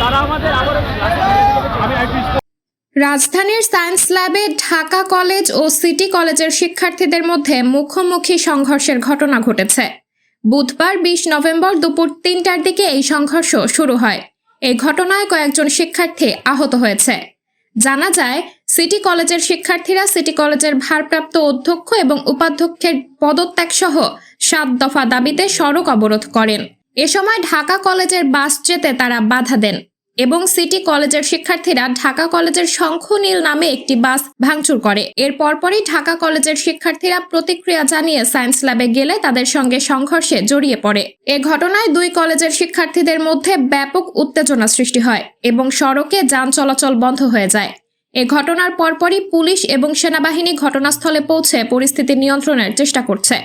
তারা আমাদের আবার আমি একটু রাজধানীর সায়েন্স ল্যাবে ঢাকা কলেজ ও সিটি কলেজের শিক্ষার্থীদের মধ্যে মুখোমুখি সংঘর্ষের ঘটনা ঘটেছে। বুধবার বিশ নভেম্বর দুপুর তিনটার দিকে এই সংঘর্ষ শুরু হয়। এই ঘটনায় কয়েকজন শিক্ষার্থী আহত হয়েছে। জানা যায় সিটি কলেজের শিক্ষার্থীরা সিটি কলেজের ভারপ্রাপ্ত অধ্যক্ষ এবং উপাধ্যক্ষের পদত্যাগ সহ সাত দফা দাবিতে সড়ক অবরোধ করেন। এ সময় ঢাকা কলেজের বাস যেতে তারা বাধা দেন এবং সিটি কলেজের শিক্ষার্থীরা ঢাকা কলেজের শঙ্খনীল নামে একটি বাস ভাঙচুর করে। এর পরপরই ঢাকা কলেজের শিক্ষার্থীরা প্রতিক্রিয়া জানিয়ে সায়েন্স ল্যাবে গেলে তাদের সঙ্গে সংঘর্ষে জড়িয়ে পড়ে। এ ঘটনায় দুই কলেজের শিক্ষার্থীদের মধ্যে ব্যাপক উত্তেজনা সৃষ্টি হয় এবং সড়কে যান চলাচল বন্ধ হয়ে যায়। এ ঘটনার পরপরই পুলিশ এবং সেনাবাহিনী ঘটনাস্থলে পৌঁছে পরিস্থিতি নিয়ন্ত্রণের চেষ্টা করছে।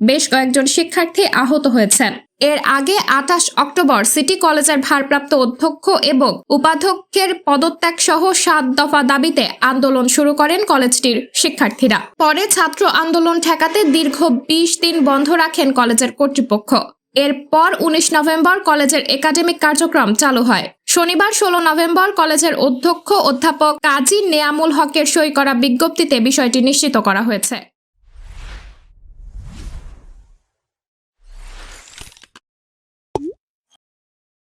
বেশ কয়েকজন শিক্ষার্থী আহত হয়েছেন। এর আগে আঠাশ অক্টোবর সিটি কলেজের ভারপ্রাপ্ত অধ্যক্ষ এবং উপাধ্যক্ষের পদত্যাগ সহ সাত দফা দাবিতে আন্দোলন শুরু করেন কলেজটির শিক্ষার্থীরা। পরে ছাত্র আন্দোলন ঠেকাতে দীর্ঘ বিশ দিন বন্ধ রাখেন কলেজের কর্তৃপক্ষ। এরপর উনিশ নভেম্বর কলেজের একাডেমিক কার্যক্রম চালু হয়। শনিবার ষোলো নভেম্বর কলেজের অধ্যক্ষ অধ্যাপক কাজী নেয়ামুল হকের সই করা বিজ্ঞপ্তিতে বিষয়টি নিশ্চিত করা হয়েছে।